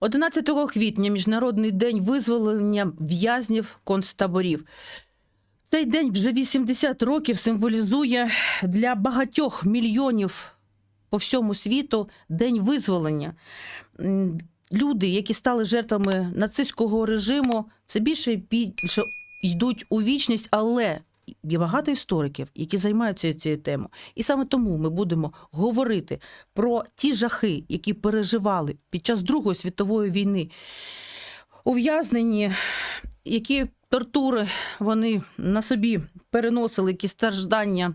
11 квітня Міжнародний день визволення в'язнів концтаборів. Цей день вже 80 років символізує для багатьох мільйонів по всьому світу день визволення. Люди, які стали жертвами нацистського режиму, це більше і більше йдуть у вічність, але є багато істориків, які займаються цією темою. І саме тому ми будемо говорити про ті жахи, які переживали під час Другої світової війни. Ув'язнені, які тортури вони на собі переносили, які страждання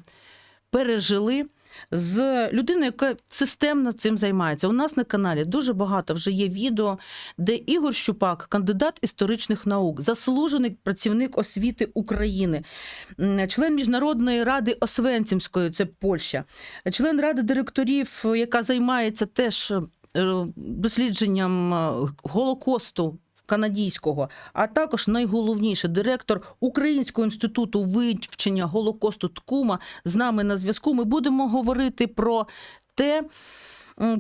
пережили. З людиною, яка системно цим займається. У нас на каналі дуже багато вже є відео, де Ігор Щупак, кандидат історичних наук, заслужений працівник освіти України, член міжнародної ради Освенцімської, це Польща, член ради директорів, яка займається теж е, дослідженням е, Голокосту. Канадійського, а також найголовніше директор Українського інституту вивчення Голокосту Ткума з нами на зв'язку. Ми будемо говорити про те,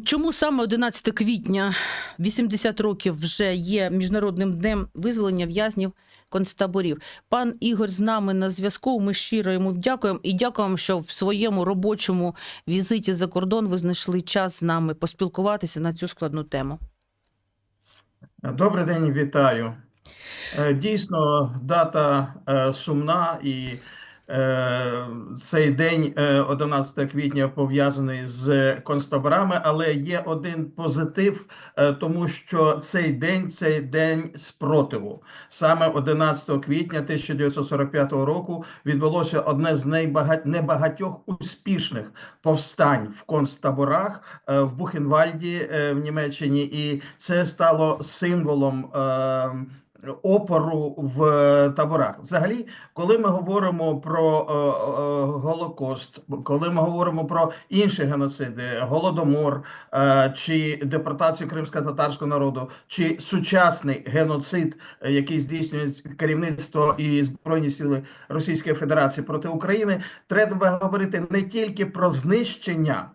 чому саме 11 квітня 80 років вже є міжнародним днем визволення в'язнів концтаборів. Пан Ігор з нами на зв'язку. Ми щиро йому дякуємо і дякуємо, що в своєму робочому візиті за кордон ви знайшли час з нами поспілкуватися на цю складну тему. Добрий день, вітаю. Е, Дійсно, дата е, сумна, і цей день, е, 11 квітня, пов'язаний з концтаборами, але є один позитив, е, тому що цей день це день спротиву. Саме 11 квітня 1945 року відбулося одне з найбага- небагатьох успішних повстань в концтаборах е, в Бухенвальді е, в Німеччині, і це стало символом. Опору в е, таборах, взагалі, коли ми говоримо про е, е, Голокост, коли ми говоримо про інші геноциди, голодомор чи депортацію кримсько-татарського народу, чи сучасний геноцид, який здійснює керівництво і збройні сили Російської Федерації проти України, треба говорити не тільки про знищення,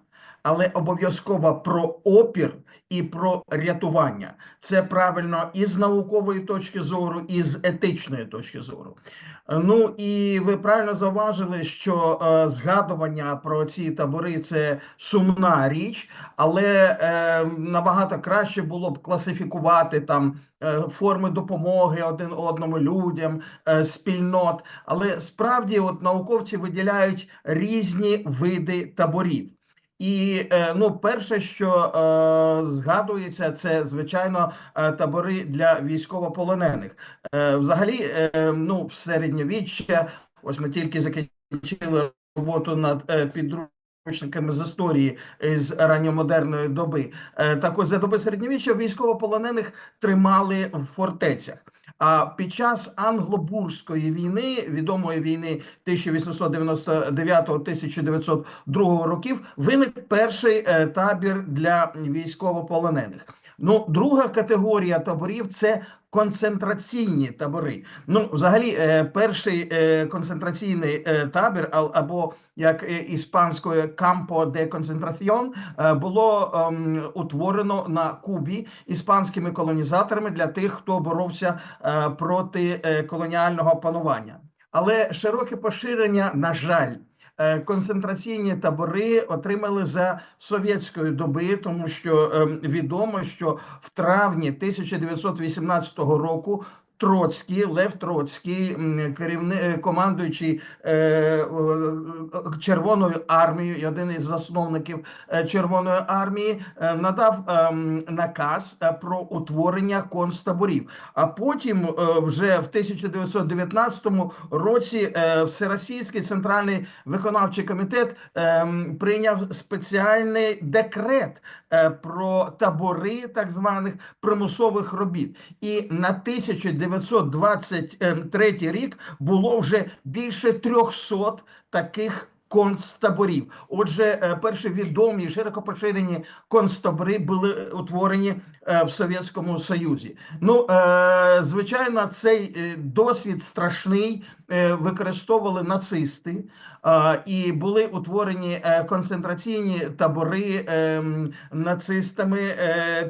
але обов'язково про опір і про рятування. Це правильно і з наукової точки зору, і з етичної точки зору. Ну і ви правильно зауважили, що е, згадування про ці табори це сумна річ, але е, набагато краще було б класифікувати там е, форми допомоги один одному людям, е, спільнот. Але справді, от науковці виділяють різні види таборів. І е, ну, перше, що е, згадується, це звичайно е, табори для військовополонених. Е, взагалі, е, ну, в середньовіччя, ось ми тільки закінчили роботу над е, підручниками з історії з ранньомодерної доби. Е, так ось за доби середньовіччя військовополонених тримали в фортецях. А під час англобурської війни, відомої війни 1899-1902 років, виник перший е, табір для військовополонених. Ну, друга категорія таборів це концентраційні табори. Ну, взагалі, е, перший е, концентраційний е, табір, або як іспанською «Campo de Concentración», е, було ем, утворено на Кубі іспанськими колонізаторами для тих, хто боровся проти колоніального панування. Але широке поширення, на жаль, концентраційні табори отримали за совєтської доби, тому що ем, відомо, що в травні 1918 року. Троцький, Лев Троцький, керівник, командуючий е, е, Червоною армією, один із засновників е, Червоної армії, е, надав ем, наказ е, про утворення концтаборів. А потім, е, вже в 1919 році, е, Всеросійський центральний виконавчий комітет ем, прийняв спеціальний декрет е, про табори так званих примусових робіт. І на 1923 рік було вже більше 300 таких концтаборів. Отже, е, перші відомі широко поширені концтабори були утворені е, в Совєтському Союзі. Ну, е, звичайно, цей досвід страшний використовували нацисти, і були утворені концентраційні табори нацистами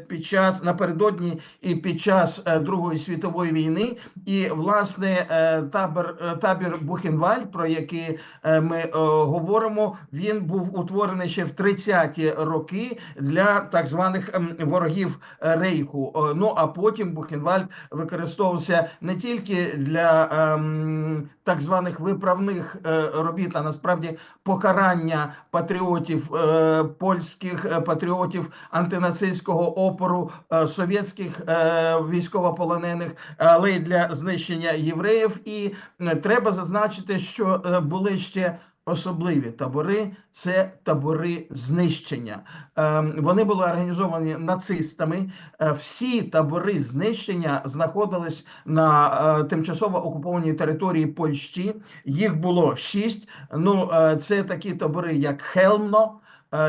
під час напередодні і під час Другої світової війни. І власне табор табір Бухенвальд, про який ми говоримо, він був утворений ще в 30-ті роки для так званих ем, ворогів е, Рейху. Е, Ну а потім Бухенвальд використовувався не тільки для ем, так званих виправних е, робіт, а насправді покарання патріотів е, польських патріотів антинацистського опору е, совєтських е, військовополонених, але й для знищення євреїв. І треба зазначити, що були ще. Особливі табори це табори знищення. Ем, Вони були організовані нацистами. Е, Всі табори знищення знаходились на е, тимчасово окупованій території Польщі. Їх було шість. Ну, е, це такі табори, як Хелмно.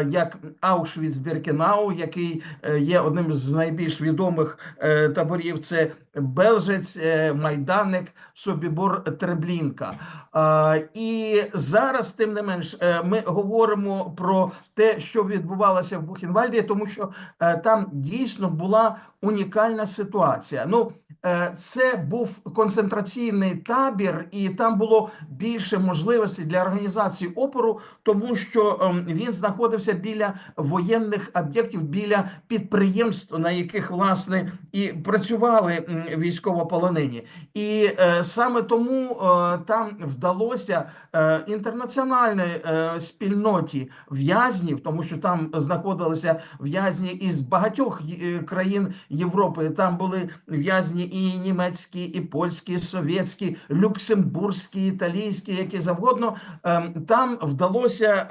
Як Аушвіц-Біркенау, який є одним з найбільш відомих таборів, це Белжець, е, Майданик, Собібор, Треблінка. І зараз, тим не менш, е, ми говоримо про те, що відбувалося в Бухенвальді, тому що е, там дійсно була унікальна ситуація. Ну, це був концентраційний табір, і там було більше можливостей для організації опору, тому що ем, він знаходився біля воєнних об'єктів, біля підприємств, на яких власне і працювали військовополонені. І е, саме тому е, там вдалося е, інтернаціональній е, спільноті в'язнів, тому що там знаходилися в'язні із багатьох е, країн Європи. Там були в'язні і німецькі, і польські, і совєтські, люксембурзькі, італійські, які завгодно. Е, Там вдалося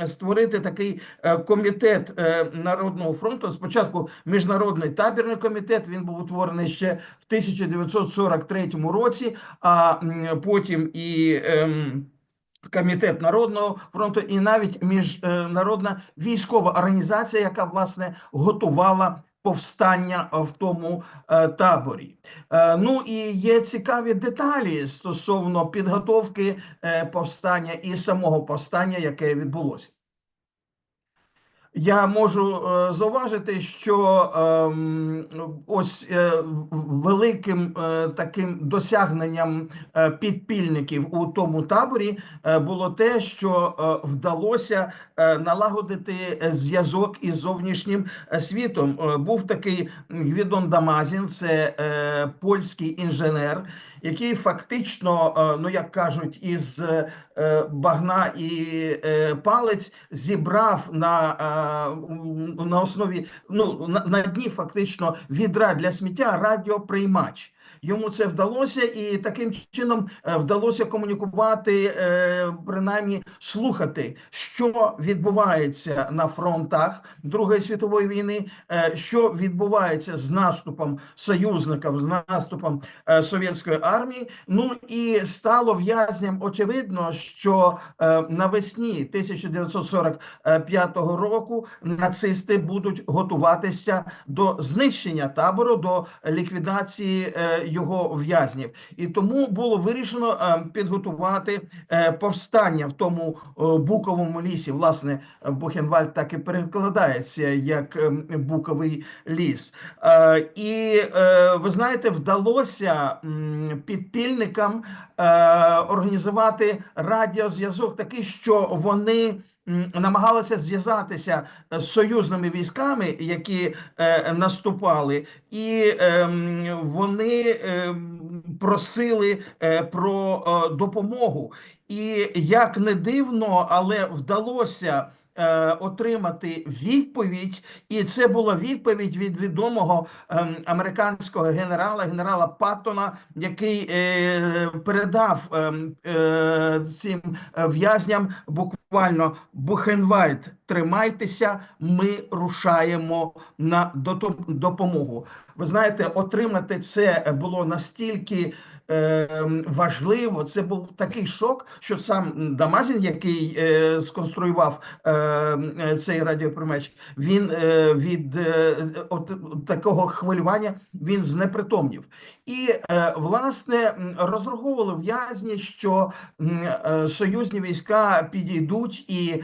е, створити такий е, комітет е, Народного фронту. Спочатку міжнародний табірний комітет. Він був утворений ще в 1943 році, а потім і. ем, Комітет Народного фронту і навіть міжнародна військова організація, яка власне готувала повстання в тому е, таборі. Е, ну і є цікаві деталі стосовно підготовки е, повстання і самого повстання, яке відбулося. Я можу е, зауважити, що ем, ось е, великим е, таким досягненням підпільників у тому таборі було те, що вдалося налагодити е, зв'язок із зовнішнім е, світом. Е, Був такий Гвідон Дамазін, це е, польський інженер, який фактично, е, ну як кажуть, із е, багна і е, палець зібрав на, е, на основі ну на дні фактично відра для сміття радіоприймач. Йому це вдалося, і таким чином е, вдалося комунікувати, е, принаймні слухати, що відбувається на фронтах Другої світової війни, е, що відбувається з наступом союзників, з наступом совєтської армії. Ну і стало в'язням очевидно, що навесні 1945 року нацисти будуть готуватися до знищення табору, до ліквідації його в'язнів. І тому було вирішено е, підготувати е, повстання в тому е, буковому лісі. Власне, Бухенвальд так і перекладається як е, буковий ліс. І ви знаєте, вдалося підпільникам організувати радіозв'язок такий, що вони. Намагалися зв'язатися з союзними військами, які е, наступали, і е, вони е, просили е, про е, допомогу. І як не дивно, але вдалося е, отримати відповідь, і це була відповідь від відомого ем, американського генерала, генерала Паттона, який е, передав ем, е, цим в'язням буквально Бухенвальд, тримайтеся, ми рушаємо на допомогу. Ви знаєте, отримати це було настільки важливо. Це був такий шок, що сам Дамазін, який е, сконструював е, е, цей радіоприймач, він е, від е, от такого хвилювання він знепритомнів. І е, власне розраховували в'язні, що е, союзні війська підійдуть і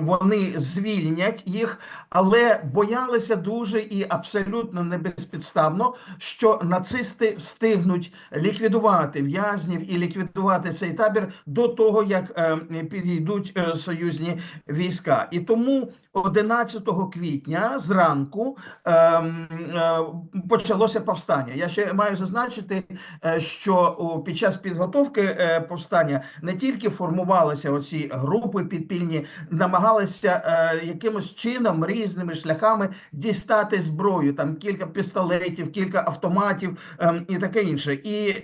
вони звільнять їх, але боялися дуже і абсолютно небезпідставно, що нацисти встигнуть ліквідувати в'язнів і ліквідувати цей табір до того, як е, підійдуть союзні війська. І тому 11 квітня зранку ем, е, почалося повстання. Я ще маю зазначити, е, що під час підготовки е, повстання не тільки формувалися оці групи підпільні, намагалися якимось чином різними шляхами дістати зброю. Там кілька пістолетів, кілька автоматів ем, і таке інше. І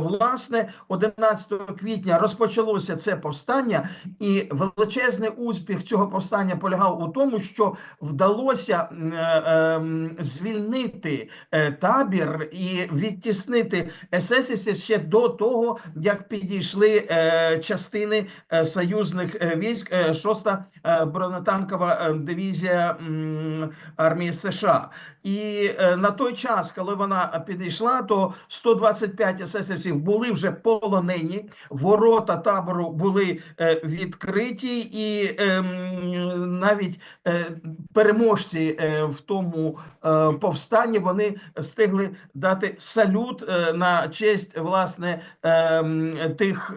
власне 11 квітня розпочалося це повстання, і величезний успіх цього повстання полягав у тому, що вдалося е, ем, звільнити е, табір і відтіснити есесівців ще до того, як підійшли е, частини союзних військ, е, 6-та е, бронетанкова дивізія армії США. І е, на той час, коли вона підійшла, то 125 есесівців були вже полонені. Ворота табору були е, відкриті, і ем, навіть е, переможці в тому повстанні вони встигли дати салют на честь власне ем, тих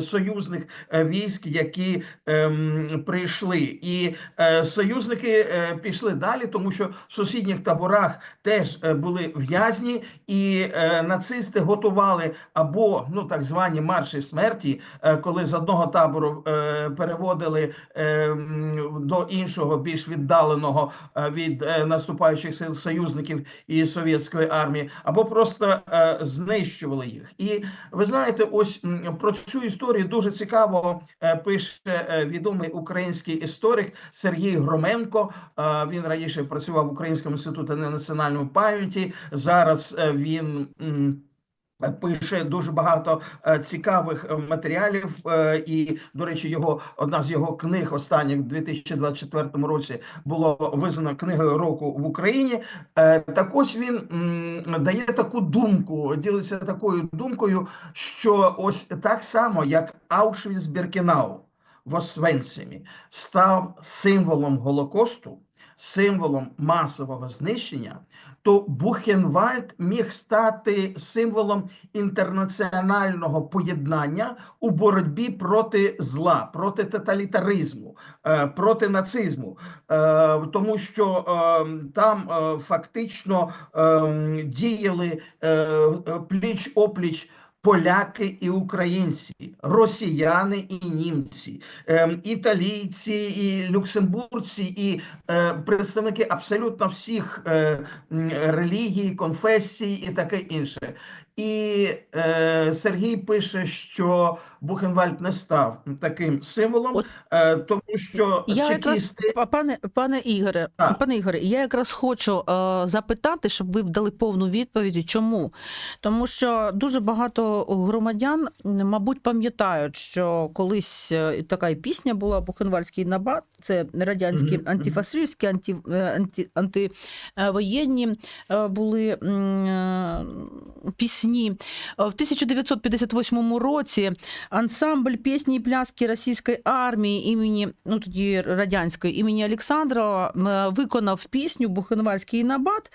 союзних військ, які ем, прийшли. І союзники пішли далі, тому що сусідніх таборах теж е, були в'язні, і е, нацисти готували або ну так звані марші смерті, е, коли з одного табору переводили до іншого, більш віддаленого від наступаючих сил союзників і совєтської армії, або просто знищували їх. І ви знаєте, ось про цю історію дуже цікаво пише відомий український історик Сергій Громенко. Він раніше працював в Українському інституті національної пам'яті. Зараз е, він. Пише дуже багато е, цікавих е, матеріалів, і до речі, його одна з його книг останніх в 2024 році було визнано книгою року в Україні. Так ось він дає таку думку, ділиться такою думкою, що ось так само, як Аушвіц-Біркенау в Освенцимі став символом Голокосту, символом масового знищення, то Бухенвальд міг стати символом інтернаціонального поєднання у боротьбі проти зла, проти тоталітаризму, е, проти нацизму, Е, тому що е, там фактично е, діяли пліч опліч. Поляки і українці, росіяни і німці, ем, італійці і люксембурці, і е, представники абсолютно всіх е, релігій, конфесій і таке інше. І е, Сергій пише, що Бухенвальд не став таким символом, От е, тому що Я чекісти па- пане, пане Ігоре, Так. пане Ігоре, я якраз хочу е, запитати, щоб ви дали повну відповідь. Чому? Тому що дуже багато громадян, мабуть, пам'ятають, що колись е, така і пісня була Бухенвальський набат, це радянські Мгм, мгм. антифашистські, анті, е, анті, антивоєнні е, були е, пісні. Е, В 1958 році ансамбль пісні і пляски російської армії імені, ну тоді радянської імені Олександрова виконав пісню Бухенвальський набат.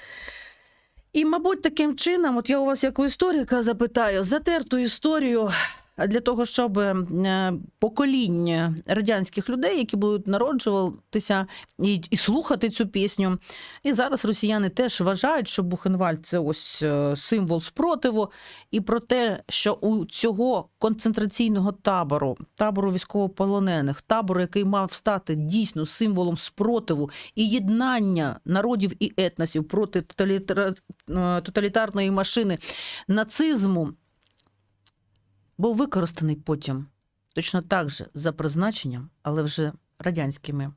І, мабуть, таким чином, от я у вас як у історика запитаю, затерту історію для того, щоб е, покоління радянських людей, які будуть народжуватися і, і слухати цю пісню. І зараз росіяни теж вважають, що Бухенвальд це ось е, символ спротиву, і про те, що у цього концентраційного табору, табору військовополонених, табору, який мав стати дійсно символом спротиву і єднання народів і етносів проти е, тоталітарної машини нацизму, був використаний потім точно так же за призначенням, але вже радянськими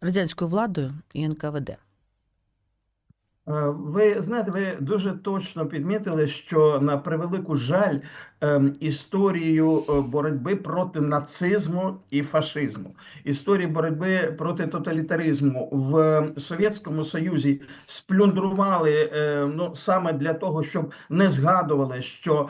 радянською владою і НКВД. Е, Ви знаєте, ви дуже точно підмітили, що на превелику жаль ем, історію е, боротьби проти нацизму і фашизму, історії боротьби проти тоталітаризму в Совєтському Союзі сплюндрували е, ну саме для того, щоб не згадували, що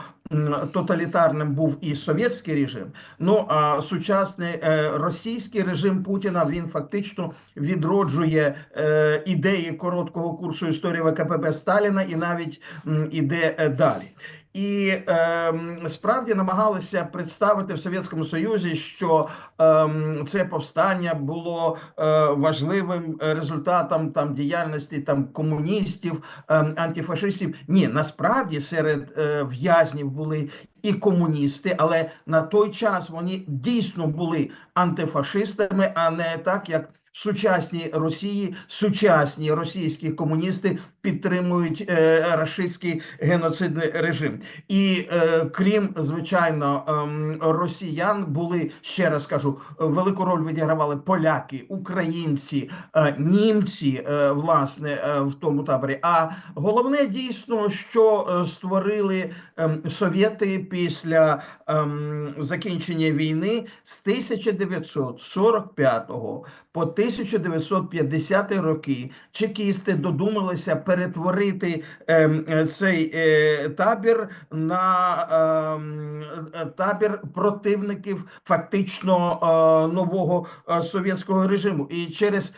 тоталітарним був і совєтський режим. Ну а сучасний е, російський режим Путіна він фактично відроджує е, ідеї короткого курсу історії ВКПБ Сталіна і навіть іде е, далі. І е, справді намагалися представити в Совєтському Союзі, що ем, це повстання було е, важливим результатом там діяльності там комуністів, ем, антифашистів. Ні, насправді серед е, в'язнів були і комуністи, але на той час вони дійсно були антифашистами, а не так як. в Сучасній Росії сучасні російські комуністи підтримують е, рашистський геноцидний режим, і е, крім звичайно ем, росіян, були ще раз кажу, велику роль відігравали поляки, українці, е, німці, власне, в тому таборі. А головне дійсно, що створили ем, совєти після ем, закінчення війни з 1945 по 1950 роки чекісти додумалися перетворити ем, е, цей е, табір на ем, е, табір противників фактично нового совєтського режиму. І через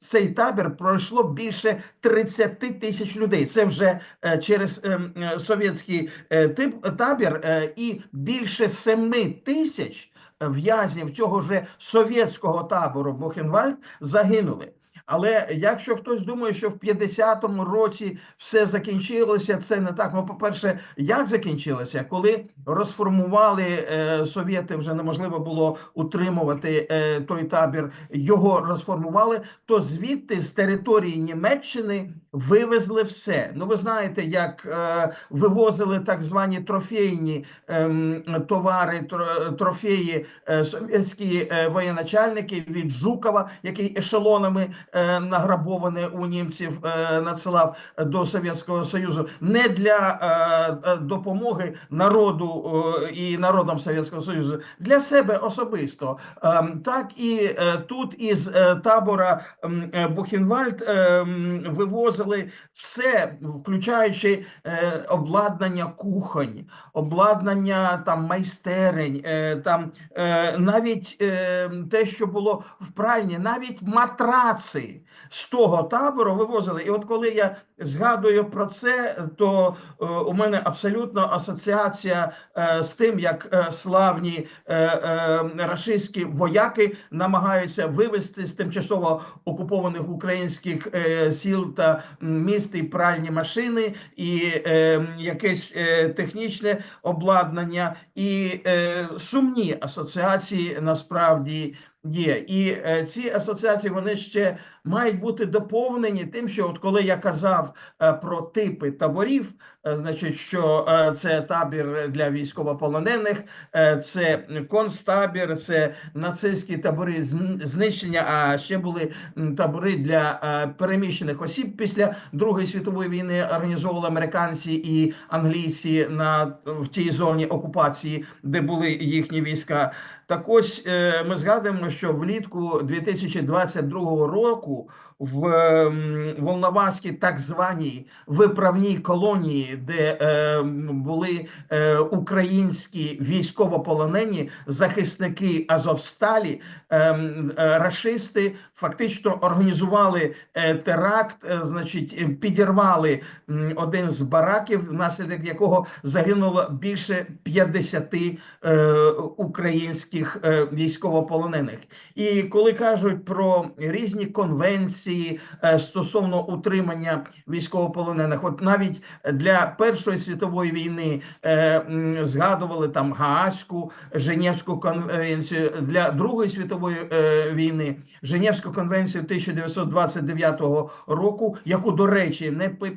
цей табір пройшло більше 30 тисяч людей. Це вже через ем, совєтський тип табір, і більше 7 тисяч в'язнів цього ж совєтського табору Бухенвальд загинули. Але якщо хтось думає, що в 50-му році все закінчилося, це не так. Ну, по-перше, як закінчилося, коли розформували е, совєти, вже неможливо було утримувати е, той табір. Його розформували, то звідти з території Німеччини вивезли все. Ну, ви знаєте, як е, вивозили так звані трофейні ем, товари, тро- трофеї е, совєтські е, воєначальники від Жукова, який ешелонами е, награбований у німців е, надсилав до Совєтського Союзу, не для е, е, допомоги народу е, і народам Совєтського Союзу, для себе особисто. Так і е, тут із е, табора е, Бухенвальд е, вивозили все, включаючи е, обладнання кухонь, обладнання там майстерень, е, там е, навіть е, те, що було в пральні, навіть матраци з того табору вивозили. І от коли я згадую про це, то е, у мене абсолютно асоціація е, з тим, як е, славні е, е, рашистські вояки намагаються вивезти з тимчасово окупованих українських е, сіл та міст і пральні машини, і е, якесь е, технічне обладнання, і е, сумні асоціації насправді є. І е, ці асоціації вони ще мають бути доповнені тим, що от коли я казав е, про типи таборів, е, значить, що е, це табір для військовополонених, це концтабір, це нацистські табори знищення. А ще були табори для переміщених осіб після Другої світової війни. Організовували американці і англійці на в тій зоні окупації, де були їхні війська. Так ось ми згадуємо, що влітку 2022 року pour в ем, Волноваській так званій виправній колонії, де е, були е, українські військовополонені захисники Азовсталі, ем, е, рашисти фактично організували е, теракт, е, значить, е, підірвали один з бараків, внаслідок якого загинуло більше 50 е, українських е, військовополонених. І коли кажуть про різні конвенції е, стосовно утримання військовополонених, от навіть для Першої світової війни е, згадували там Гаазьку, Женевську конвенцію для Другої світової е, війни, Женевську конвенцію 1929 року, яку, до речі,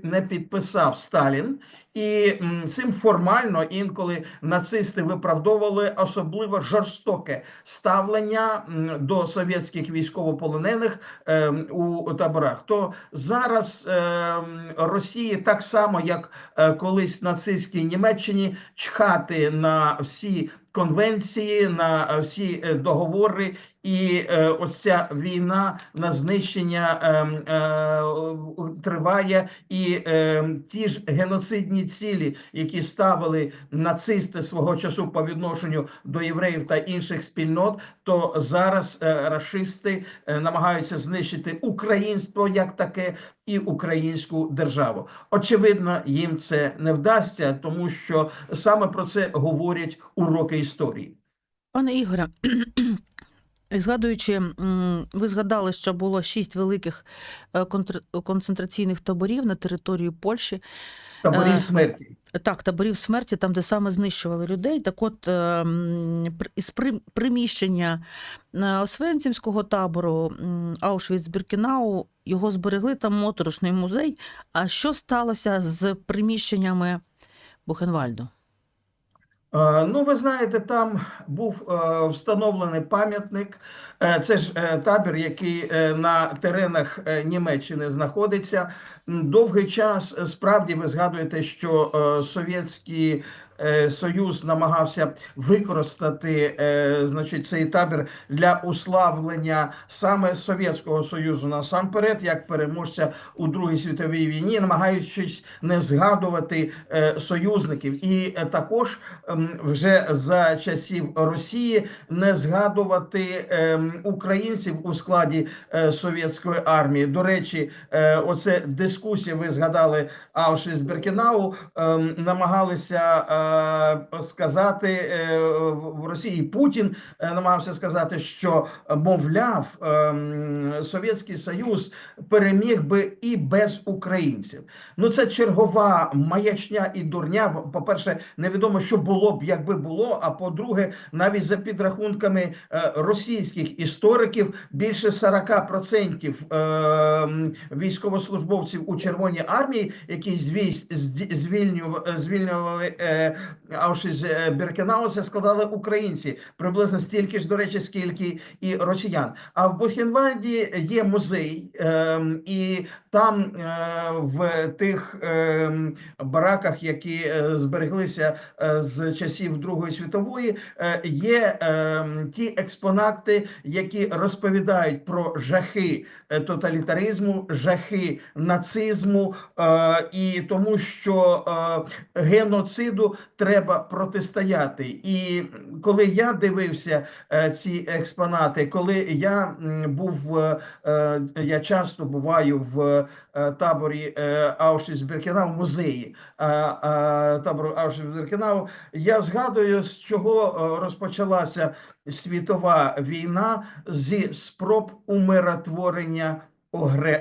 не підписав Сталін. І цим формально інколи нацисти виправдовували особливо жорстоке ставлення до совєтських військовополонених ем, у таборах. То зараз ем, Росії так само, як е, колись нацистській Німеччині, чхати на всі конвенції, на е, всі е, договори, і е, ось ця війна на знищення ем, триває, і ем, ті ж геноцидні цілі, які ставили нацисти свого часу по відношенню до євреїв та інших спільнот, то зараз рашисти е, намагаються знищити українство як таке і українську державу. Очевидно, їм це не вдасться, тому що саме про це говорять уроки історії. Пане Ігоре, згадуючи, ви згадали, що було шість великих е, концентраційних таборів на території Польщі. Таборів Е, смерті. Так, таборів смерті, там, де саме знищували людей. Так от, е, із приміщення Освенцімського табору Аушвіц-Біркінау його зберегли там моторошний музей. А що сталося з приміщеннями Бухенвальду? Е, Ну, ви знаєте, там був е, встановлений пам'ятник. Е, Це ж табір, який на теренах Німеччини знаходиться. Довгий час справді ви згадуєте, що Совєтський е, Союз намагався використати е, значить, цей табір для уславлення саме Совєтського Союзу насамперед, як переможця у Другій світовій війні, намагаючись не згадувати е, союзників, і е, також ем, вже за часів Росії не згадувати ем, українців у складі е, совєтської армії. До речі, е, оце дискусія. Ви згадали Аушвіц-Біркенау, ем, намагалися е, сказати е, в Росії. Путін е, намагався сказати, що мовляв, ем, Совєтський Союз переміг би і без українців. Ну це чергова маячня і дурня. По-перше, невідомо, що було б, якби було. А по-друге, навіть за підрахунками е, російських істориків, більше 40% е, військовослужбовців у Червоній армії, які звільнювали, звільнювали е, Аушвіц-Біркенау, це складали українці приблизно стільки ж, до речі, скільки і росіян. А в Бухенвальді є музей, е, і там е, в тих е, бараках, які е, збереглися з часів Другої світової, є е, ті експонати, які розповідають про жахи тоталітаризму, жахи нацизму, і тому, що геноциду треба протистояти. І коли я дивився е, ці експонати, коли я був, е, е, я часто буваю в таборі е, Аушвіц-Біркенау, в музеї табору Аушвіц-Біркенау, я згадую, з чого розпочалася світова війна зі спроб умиротворення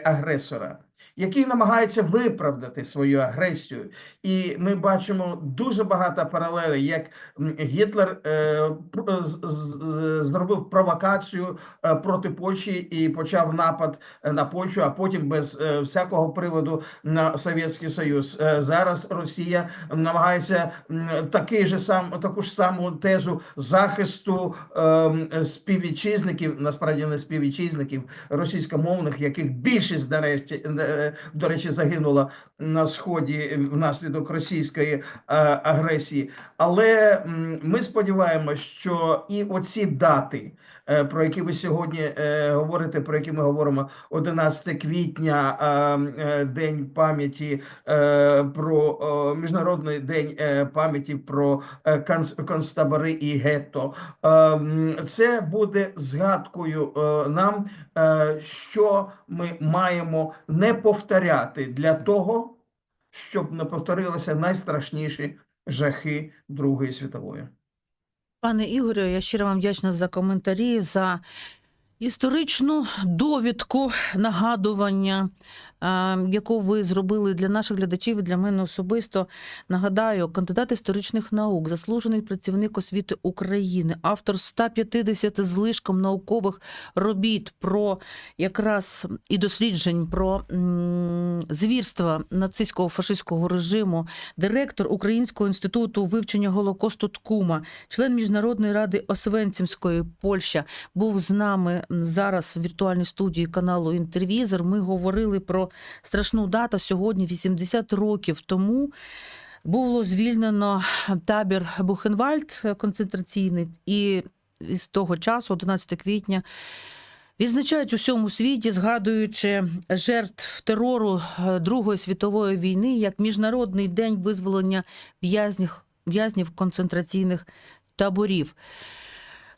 агресора. Який намагається виправдати свою агресію, і ми бачимо дуже багато паралелей, як Гітлер е, з- зробив провокацію е, проти Польщі і почав напад е, на Польщу, а потім без е, всякого приводу на Совєтський Союз. Е, Зараз Росія намагається такий же сам таку ж саму тезу захисту ем, співвітчизників, насправді не співвітчизників російськомовних, яких більшість е, до речі загинула на сході внаслідок російської е, агресії. Але ми сподіваємося, що і оці дати, про які ви сьогодні е, говорите, про які ми говоримо 11 квітня, е, е, день пам'яті е, про е, міжнародний день е, пам'яті про е, концтабори і гетто. Е, Це буде згадкою е, нам, е, що ми маємо не повторяти для того, щоб не повторилися найстрашніші жахи Другої світової. Пане Ігорю, я щиро вам вдячна за коментарі, за Історичну довідку нагадування, е, яку ви зробили для наших глядачів і для мене особисто. Нагадаю, кандидат історичних наук, заслужений працівник освіти України, автор 150 злишком наукових робіт про якраз і досліджень про звірства нацистського фашистського режиму, директор Українського інституту вивчення Голокосту Ткума, член Міжнародної ради Освенцімської Польща, був з нами зараз в віртуальній студії каналу Інтервізор. Ми говорили про страшну дату сьогодні, 80 років тому. Було звільнено табір Бухенвальд концентраційний, і з того часу, 11 квітня, відзначають у всьому світі, згадуючи жертв терору е, Другої світової війни як Міжнародний день визволення в'язнів концентраційних таборів.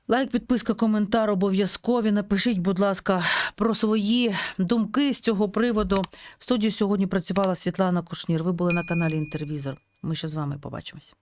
Лайк, підписка, коментар обов'язкові. Напишіть, будь ласка, про свої думки з цього приводу. В студії сьогодні працювала Світлана Кушнір. Ви були на каналі Інтервізор. Ми ще з вами побачимось.